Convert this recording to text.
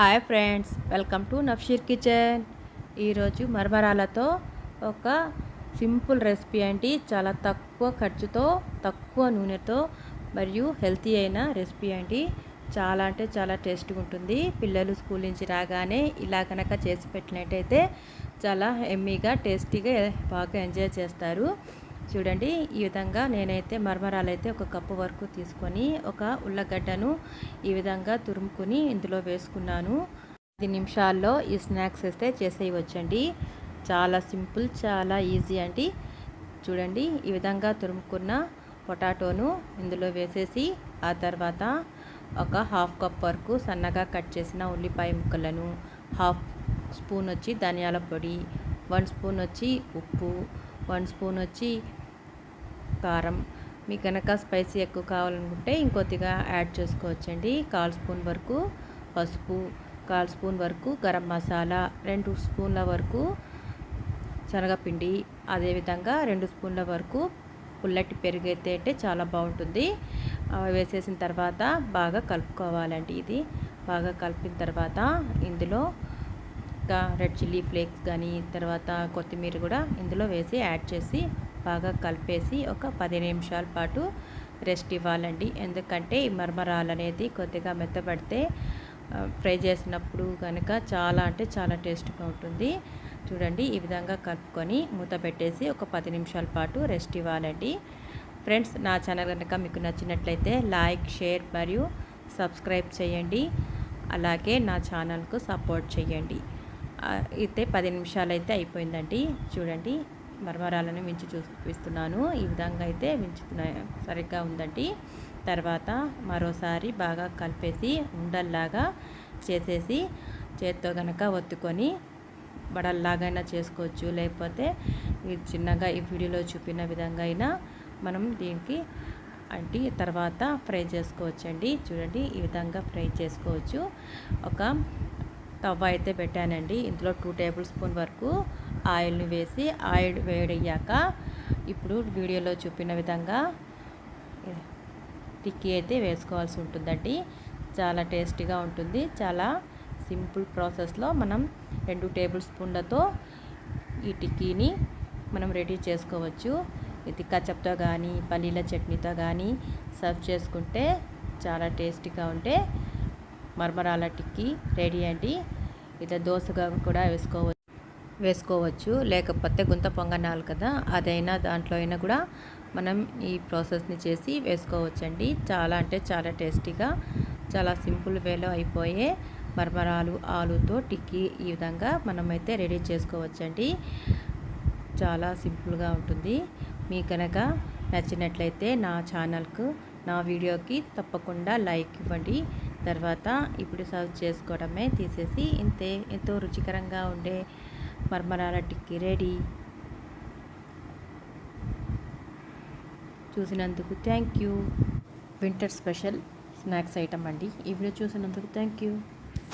Hi friends welcome to Nafsheer kitchen. ఈరోజు మరమరాలతో ఒక సింపుల్ రెసిపీ అండి. చాలా తక్కువ ఖర్చుతో తక్కువ నూనెతో మరియు హెల్తీ అయిన రెసిపీ అండి. చాలా అంటే చాలా టేస్ట్గా ఉంటుంది. పిల్లలు స్కూల్ నుంచి రాగానే ఇలా కనుక చేసి పెట్టినట్టయితే చాలా ఎమ్మీగా టేస్టీగా బాగా ఎంజాయ్ చేస్తారు. చూడండి ఈ విధంగా నేనైతే మరమరాలు అయితే ఒక కప్పు వరకు తీసుకొని ఒక ఉల్లగడ్డను ఈ విధంగా తురుముకొని ఇందులో వేసుకున్నాను. పది నిమిషాల్లో ఈ స్నాక్స్ అయితే చేసేయవచ్చండి. చాలా సింపుల్ చాలా ఈజీ అండి. చూడండి ఈ విధంగా తురుముకున్న పొటాటోను ఇందులో వేసేసి ఆ తర్వాత ఒక హాఫ్ కప్ వరకు సన్నగా కట్ చేసిన ఉల్లిపాయ ముక్కలను హాఫ్ స్పూన్ వచ్చి ధనియాల పొడి వన్ స్పూన్ వచ్చి ఉప్పు వన్ స్పూన్ వచ్చి కారం. మీకు కనుక స్పైసీ ఎక్కువ కావాలనుకుంటే ఇంకొద్దిగా యాడ్ చేసుకోవచ్చండి. కాల్ స్పూన్ వరకు పసుపు కాల్ స్పూన్ వరకు గరం మసాలా రెండు స్పూన్ల వరకు శనగపిండి అదేవిధంగా రెండు స్పూన్ల వరకు పుల్లటి పెరుగైతే అంటే చాలా బాగుంటుంది. వేసేసిన తర్వాత బాగా కలుపుకోవాలండి ఇది. బాగా కలిపిన తర్వాత ఇందులో రెడ్ చిల్లీ ఫ్లేక్స్ కానీ తర్వాత కొత్తిమీర కూడా ఇందులో వేసి యాడ్ చేసి బాగా కలిపేసి ఒక పది నిమిషాల పాటు రెస్ట్ ఇవ్వాలండి. ఎందుకంటే ఈ మర్మరాలు అనేది కొద్దిగా మెత్తపడితే ఫ్రై చేసినప్పుడు కనుక చాలా అంటే చాలా టేస్ట్గా ఉంటుంది. చూడండి ఈ విధంగా కలుపుకొని మూత పెట్టేసి ఒక పది నిమిషాల పాటు రెస్ట్ ఇవ్వాలండి. ఫ్రెండ్స్ నా ఛానల్ కనుక మీకు నచ్చినట్లయితే లైక్ షేర్ మరియు సబ్స్క్రైబ్ చేయండి. అలాగే నా ఛానల్కు సపోర్ట్ చేయండి. అయితే పది నిమిషాలు అయితే అయిపోయిందండి. చూడండి మరమరాలను మించి చూపిస్తున్నాను. ఈ విధంగా అయితే మించుతున్నా సరిగ్గా ఉందండి. తర్వాత మరోసారి బాగా కలిపేసి ఉండల్లాగా చేసేసి చేత్తో కనుక ఒత్తుకొని బడల్లాగైనా చేసుకోవచ్చు. లేకపోతే చిన్నగా ఈ వీడియోలో చూపిన విధంగా అయినా మనం దీనికి అంటే తర్వాత ఫ్రై చేసుకోవచ్చండి. చూడండి ఈ విధంగా ఫ్రై చేసుకోవచ్చు. ఒక తవ్వ అయితే పెట్టానండి. ఇందులో టూ టేబుల్ స్పూన్ వరకు ఆయిల్ని వేసి ఆయిల్ వేడయ్యాక ఇప్పుడు వీడియోలో చూపిన విధంగా టిక్కీ అయితే వేసుకోవాల్సి ఉంటుందండి. చాలా టేస్టీగా ఉంటుంది. చాలా సింపుల్ ప్రాసెస్లో మనం రెండు టేబుల్ స్పూన్లతో ఈ టిక్కీని మనం రెడీ చేసుకోవచ్చు. ఇది కచప్తో కానీ పల్లీల చట్నీతో కానీ సర్వ్ చేసుకుంటే చాలా టేస్టీగా ఉంటే మరమరాల టిక్కీ రెడీ అండి. ఇట్లా దోశగా కూడా వేసుకోవచ్చు. వేసుకోవచ్చు. లేకపోతే గుంత పొంగనాలు కదా అదైనా దాంట్లో అయినా కూడా మనం ఈ ప్రాసెస్ని చేసి వేసుకోవచ్చండి. చాలా అంటే చాలా టేస్టీగా చాలా సింపుల్ వేలో అయిపోయే మరమరాలు ఆలుతో టిక్కీ ఈ విధంగా మనమైతే రెడీ చేసుకోవచ్చండి. చాలా సింపుల్గా ఉంటుంది. మీ కనుక నచ్చినట్లయితే నా ఛానల్కు నా వీడియోకి తప్పకుండా లైక్ ఇవ్వండి. తర్వాత ఇప్పుడు సర్వ్ చేసుకోవడమే తీసేసి ఇంతే ఎంతో రుచికరంగా ఉండే మర్మరాల టిక్కి రెడీ. చూసినందుకు thank you. Winter special snacks item అండి. ఈ వీడియో చూసినందుకు థ్యాంక్ యూ.